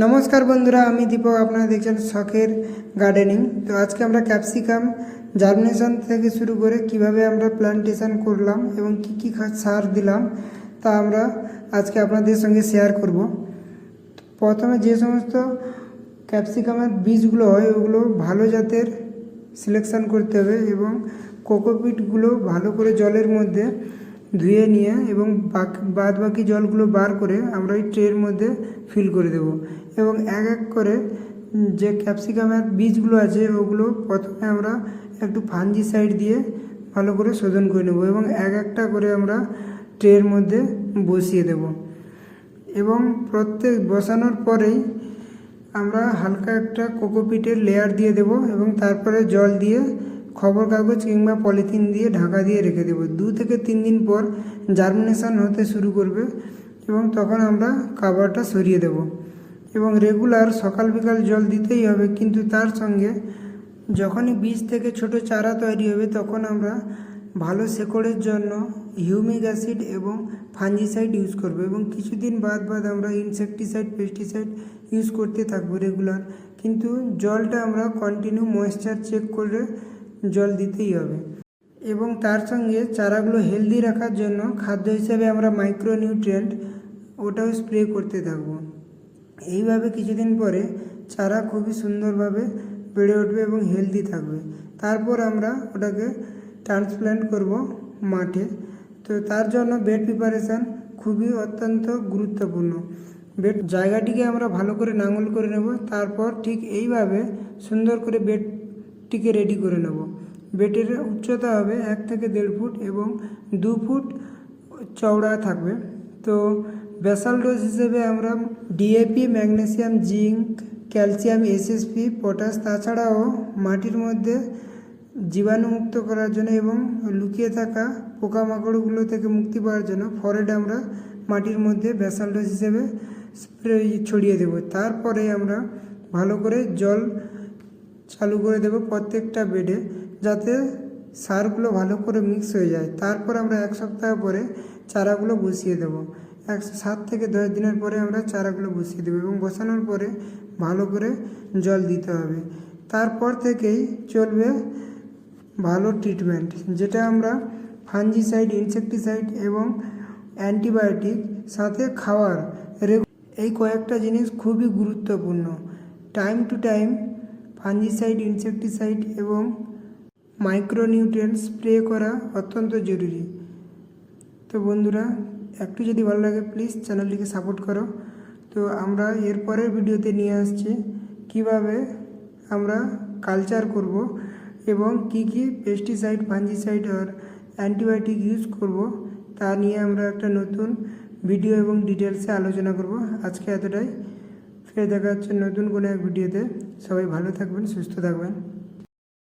নমস্কার বন্ধুরা, আমি দীপক, আপনারা দেখছেন শখের গার্ডেনিং তো আজকে আমরা ক্যাপসিকাম জার্মিনেশন থেকে শুরু করে কীভাবে আমরা প্লান্টেশন করলাম এবং কি কি সার দিলাম তা আমরা আজকে আপনাদের সঙ্গে শেয়ার করব। প্রথমে যে সমস্ত ক্যাপসিকামের বীজগুলো হয়, ওগুলো ভালো জাতের সিলেকশন করতে হবে এবং কোকোপিটগুলো ভালো করে জলের মধ্যে ধুয়ে নিয়ে এবং বাকি বাদ বাকি জলগুলো বার করে আমরা ওই ট্রের মধ্যে ফিল করে দেব। এবং এক এক করে যে ক্যাপসিকামের বীজগুলো আছে, ওগুলো প্রথমে আমরা একটু ফাঞ্জি সাইড দিয়ে ভালো করে শোধন করে নেব এবং এক একটা করে আমরা ট্রের মধ্যে বসিয়ে দেব। এবং প্রত্যেক বসানোর পরেই আমরা হালকা একটা কোকোপিটের লেয়ার দিয়ে দেব এবং তারপরে জল দিয়ে খবর কাগজ কিংবা পলিথিন দিয়ে ঢাকা দিয়ে রেখে দেব। দু থেকে তিন দিন পর জার্মিনেশন হতে শুরু করবে এবং তখন আমরা কাভারটা সরিয়ে দেব। এবং রেগুলার সকাল বিকাল জল দিতেই হবে, কিন্তু তার সঙ্গে যখনই বীজ থেকে ছোট চারা তৈরি হবে, তখন আমরা ভালো শেকড়ের জন্য হিউমিক অ্যাসিড এবং ফাঞ্জিসাইড ইউজ করব এবং কিছুদিন বাদ বাদ আমরা ইনসেকটিসাইড পেস্টিসাইড ইউজ করতে থাকব রেগুলার কিন্তু জলটা আমরা কন্টিনিউ ময়েশ্চার চেক করে জল দিতেই হবে। এবং তার সঙ্গে চারাগুলো হেলদি রাখার জন্য খাদ্য হিসেবে আমরা মাইক্রোনিউট্রিয়েন্ট ওটাও স্প্রে করতে থাকব। এইভাবে কিছুদিন পরে চারা খুবই সুন্দরভাবে বেড়ে উঠবে এবং হেলদি থাকবে। তারপর আমরা ওটাকে ট্রান্সপ্ল্যান্ট করব মাঠে। তো তার জন্য বেড প্রিপারেশান খুবই অত্যন্ত গুরুত্বপূর্ণ। বেড জায়গাটিকে আমরা ভালো করে নাঙল করে নেব। তারপর ঠিক এইভাবে সুন্দর করে বেডটিকে রেডি করে নেব। বেডের উচ্চতা হবে এক থেকে দেড় ফুট এবং দু ফুট চওড়া থাকবে। তো বেসাল ডোজ হিসেবে আমরা DAP magnesium zinc calcium SSP potash তাছাড়াও মাটির মধ্যে জীবাণুমুক্ত করার জন্য এবং লুকিয়ে থাকা পোকামাকড়গুলো থেকে মুক্তি পাওয়ার জন্য ফরেড আমরা মাটির মধ্যে বেসাল ডোজ হিসেবে স্প্রে ছড়িয়ে দেব। তারপরে আমরা ভালো করে জল চালু করে দেব প্রত্যেকটা বেডে যাতে সারগুলো ভালো করে মিক্স হয়ে যায়। তারপর আমরা এক সপ্তাহ পরে চারাগুলো বসিয়ে দেব। একশো সাত থেকে দশ দিনের পরে আমরা চারাগুলো বসিয়ে দেবো এবং বসানোর পরে ভালো করে জল দিতে হবে। তারপর থেকেই চলবে ভালো ট্রিটমেন্ট যেটা আমরা ফাঞ্জিসাইড ইনসেকটিসাইড এবং অ্যান্টিবায়োটিক সাথে খাওয়ার এই কয়েকটা জিনিস খুবই গুরুত্বপূর্ণ। Time to time fungicide insecticide এবং মাইক্রোনিউট্রিয়েন্ট স্প্রে করা অত্যন্ত জরুরি। তো বন্ধুরা, একটু যদি ভালো লাগে, প্লিজ চ্যানেলটিকে সাপোর্ট করো। তো আমরা এর পরের ভিডিওতে নিয়ে আসছি কীভাবে আমরা কালচার করব এবং কি কি পেস্টিসাইড ফাঞ্জিসাইড আর অ্যান্টিবায়োটিক ইউজ করব তা নিয়ে আমরা একটা নতুন ভিডিও এবং ডিটেলসে আলোচনা করব। আজকে এতটাই। ফের দেখা হচ্ছে নতুন কোনো এক ভিডিওতে। সবাই ভালো থাকবেন সুস্থ থাকবেন।